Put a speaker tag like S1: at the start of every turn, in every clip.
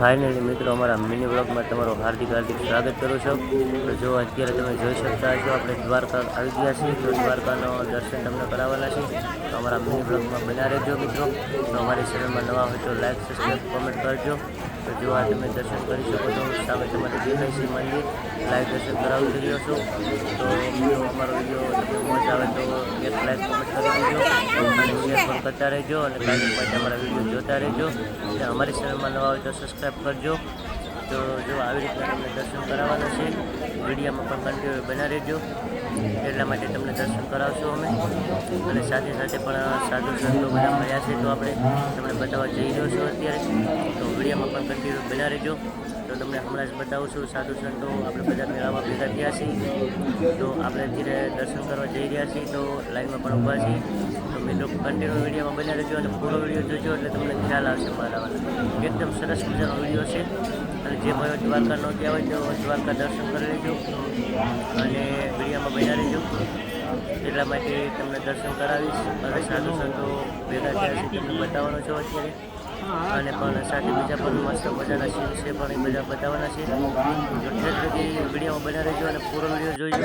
S1: Finally મિત્રો, અમારા mini બ્લોગમાં તમારું હાર્દિક હાર્દિક સ્વાગત કરું છું. તો જો અત્યારે તમે જોઈ શકતા છો આપણે દ્વારકા આવી ગયા છીએ. તો દ્વારકાનો દર્શન તમને કરાવવાના છે. તો અમારા મિની બ્લોગમાં બના રહેજો, મિત્રો. તો અમારી ચેનલમાં નવા હોય તો લાઈક સબસ્ક્રાઈબ કોમેન્ટ કરજો. તો જો આ તમે દર્શન કરી શકો છો સામે તમારે દેખાય છે મંદિર. લાઈવ દર્શન કરાવી રહ્યો છો. તો મિત્રો, અમારો વીડિયો તમને મોજ આવે તો એક લાઈક કમેન્ટ કરી દેજો. અને શેર પણ કરતા રહેજો અને કાયમ અમારા વીડિયો જોતા રહેજો. અને અમારી ચેનલમાં નવા હોય તો સબસ્ક્રાઈબ કરજો. તો જો આવી રીતના તમને દર્શન કરાવવાના છે, વિડીયોમાં પણ કન્ટિન્યુ બના રહેજો. એટલા માટે તમને દર્શન કરાવશું અમે. અને સાથે સાથે પણ સાધુ સંતો બધા મળ્યા છે, તો આપણે તમને બતાવવા જઈ રહ્યો છું અત્યારે. તો મીડિયામાં પણ કન્ટિન્યુ બના રહેજો. તો તમને હમણાં જ બતાવું છું, સાધુ સંતો આપણે બધા મેળામાં ભેગા થયા છીએ. તો આપણે અત્યારે દર્શન કરવા જઈ રહ્યા છીએ, તો લાઈનમાં પણ ઊભા છીએ. તો મિત્રો કન્ટિન્યુ વિડીયોમાં બન્યા રહેજો અને પૂરો વીડિયો જોજો, એટલે તમને ખ્યાલ આવશે મારા એકદમ સરસ મજાનો વીડિયો છે. અને જે ભાઈઓ દ્વારકા ન ગયા હોય તો દ્વારકા દર્શન કરી લેજો. અને વિડીયોમાં બન્યા લેજો એટલા માટે તમને દર્શન કરાવીશ. અને સાધુ સંતો ભેગા થયા છે તમને બતાવવાનો છો અત્યારે. અને પણ સાથે બીજા પણ મસ્ત મજાના સીન છે પણ એ બધા બતાવવાના છે. એટલે સુધી વિડીયોમાં બન્યા રહેજો અને પૂરો વીડિયો જોઈજો.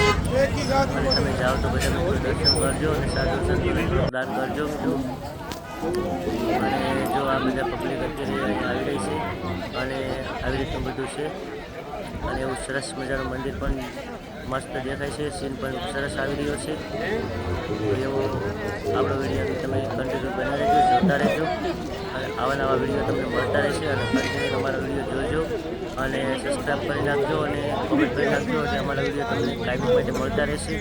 S1: તમે જાઓ તો બધા દર્શન કરજો અને સાધુ સંતોનું દાન કરજો અને જો આ બધા પબ્લિક અત્યારે આવી રહી છે, અને આવી રીતનું બધું છે, અને એવું સરસ મજાનું મંદિર પણ મસ્ત દેખાય છે સીન પણ સરસ આવી રહ્યો છે. એવો આપણો વીડિયો તમે કન્ટિન્યુ બની રહેજો, જોતા રહેજો. અને આવા નવા વીડિયો તમને મળતા રહેશે અને કન્ટિન્યુ અમારો વીડિયો જોજો. અને સબસ્ક્રાઈબ કરી નાખજો અને કોમેન્ટ કરી નાખજો અને અમારા વીડિયો તમને ટાઈમ માટે મળતા રહેશે.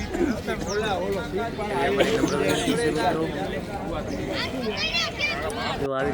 S1: મિત્રો. જો આવી